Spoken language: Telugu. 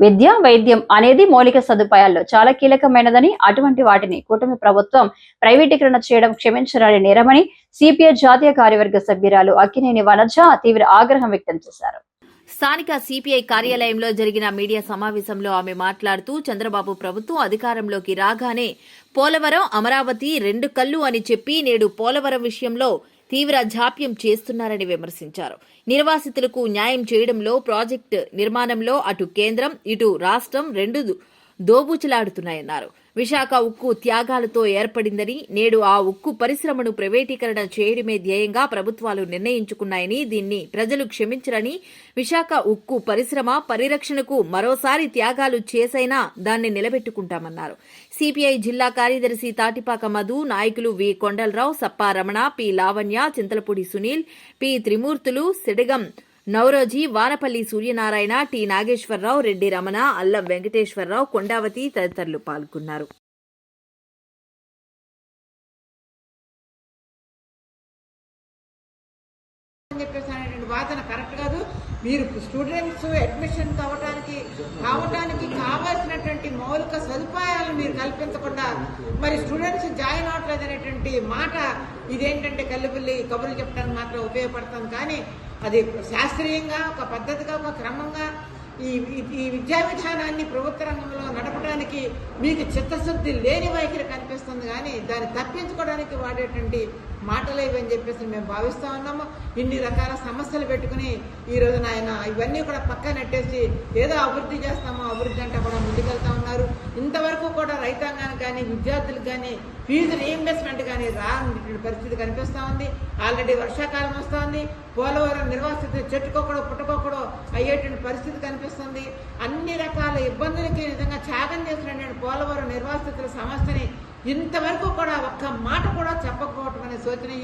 విద్య వైద్యం అనేది మౌలిక సదుపాయాల్లో చాలా కీలకమైనదని అటువంటి వాటిని కూటమి ప్రభుత్వం ప్రైవేటీకరణ చేయడం క్షమించరాని నేరమని సిపిఐ జాతీయ కార్యవర్గ సభ్యురాలు అక్కినేని వనజ తీవ్ర ఆగ్రహం వ్యక్తం చేశారు. స్థానిక సిపిఐ కార్యాలయంలో జరిగిన మీడియా సమావేశంలో ఆమె మాట్లాడుతూ చంద్రబాబు ప్రభుత్వం అధికారంలోకి రాగానే పోలవరం అమరావతి రెండు కళ్ళు అని చెప్పి నేడు పోలవరం విషయంలో తీవ్ర జాప్యం చేస్తున్నారని విమర్శించారు. నిర్వాసితులకు న్యాయం చేయడంలో ప్రాజెక్టు నిర్మాణంలో అటు కేంద్రం ఇటు రాష్ట్రం రెండు దోబూచులాడుతున్నాయన్నారు. విశాఖ ఉక్కు త్యాగాలతో ఏర్పడిందని నేడు ఆ ఉక్కు పరిశ్రమను ప్రైవేటీకరణ చేయడమే ధ్యేయంగా ప్రభుత్వాలు నిర్ణయించుకున్నాయని దీన్ని ప్రజలు క్షమించరని విశాఖ ఉక్కు పరిశ్రమ పరిరక్షణకు మరోసారి త్యాగాలు చేసైనా దాన్ని నిలబెట్టుకుంటామన్నారు. సిపిఐ జిల్లా కార్యదర్శి తాటిపాక మధు నాయకులు V Kondala Rao Sappa Ramana P Lavanya Chintalapudi Sunil P Trimurthulu Sidagam Navaroji Vanapalli Suryanarayana T. Nageswara Rao Reddy Ramana Allam Venkateswara Rao Kondavathi తదితరులు పాల్గొన్నారు. వాదన కరెక్ట్ కాదు. మీరు స్టూడెంట్స్ అడ్మిషన్ కావడానికి కావడానికి కావాల్సినటువంటి మౌలిక సదుపాయాలను మీరు కల్పించకుండా మరి స్టూడెంట్స్ జాయిన్ అవ్వట్లేదు అనేటువంటి మాట ఇదేంటంటే కల్లుబిల్లి కబుర్లు చెప్పడానికి మాత్రం ఉపయోగపడతాం. కానీ అది శాస్త్రీయంగా ఒక పద్ధతిగా ఒక క్రమంగా ఈ ఈ- విద్యా విధానాన్ని ప్రభుత్వ రంగంలో నడపడానికి మీకు చిత్తశుద్ధి లేని వైఖరి కనిపిస్తుంది కానీ దాన్ని తప్పించుకోవడానికి వాడేటువంటి మాటలు ఇవని చెప్పేసి మేము భావిస్తూ ఉన్నాము. ఇన్ని రకాల సమస్యలు పెట్టుకుని ఈ నాయన ఇవన్నీ కూడా పక్కన నెట్టేసి ఏదో అభివృద్ధి చేస్తామో అభివృద్ధి అంటే కూడా ముందుకెళ్తా ఉన్నారు. ఇంతవరకు కూడా రైతాంగానికి కానీ విద్యార్థులకు కానీ ఫీజు రీఇంబర్స్మెంట్ కానీ రాని పరిస్థితి కనిపిస్తూ ఉంది. ఆల్రెడీ వర్షాకాలం వస్తూ ఉంది. పోలవరం నిర్వాసిత చెట్టుకోకడో పుట్టుకోకడో అయ్యేటువంటి పరిస్థితి కనిపిస్తుంది. అన్ని రకాల ఇబ్బందులకి నిజంగా త్యాగం చేసినటువంటి పోలవరం నిర్వాసితుల సమస్యని ఇంతవరకు కూడా ఒక్క మాట కూడా చెప్పకపోవటం అనే సూచన